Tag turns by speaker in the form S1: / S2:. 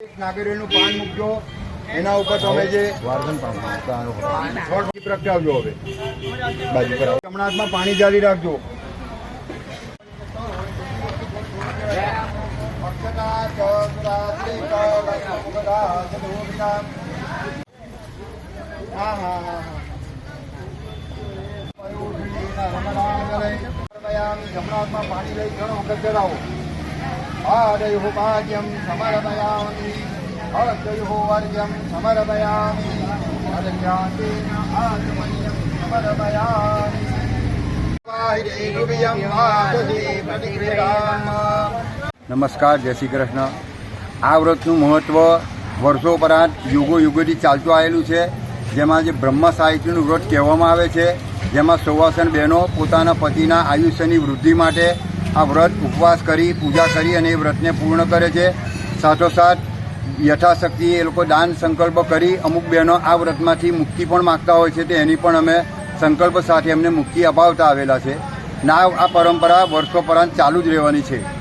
S1: નાગરિકનું પાન મૂકજો એના ઉપર તમે જે પ્રગટાવજો હવે. હાથમાં પાણી જારી રાખજો. જમણા હાથમાં પાણી લઈ ઘણો વખત ચડાવો સમર્પયામિ વાહિદેવ્યમ આદિ પ્રતિક્રિયામ નમસ્કાર જય શ્રી કૃષ્ણ આ વ્રતનું મહત્વ વર્ષો પરાંત યુગો યુગોથી ચાલતું આવેલું છે, જેમાં જે બ્રહ્મ સાહિત્યનું વ્રત કહેવામાં આવે છે, જેમાં સૌવાસન બહેનો પોતાના પતિના આયુષ્યની વૃદ્ધિ માટે આ વ્રત ઉપવાસ કરી, પૂજા કરી અને એ વ્રતને પૂર્ણ કરે છે. સાથોસાથ યથાશક્તિ એ લોકો દાન સંકલ્પ કરી, અમુક બહેનો આ વ્રતમાંથી મુક્તિ પણ માગતા હોય છે, તે એની પણ અમે સંકલ્પ સાથે એમને મુક્તિ અપાવતા આવેલા છે. ના, આ પરંપરા વર્ષો પરાંત ચાલુ જ રહેવાની છે.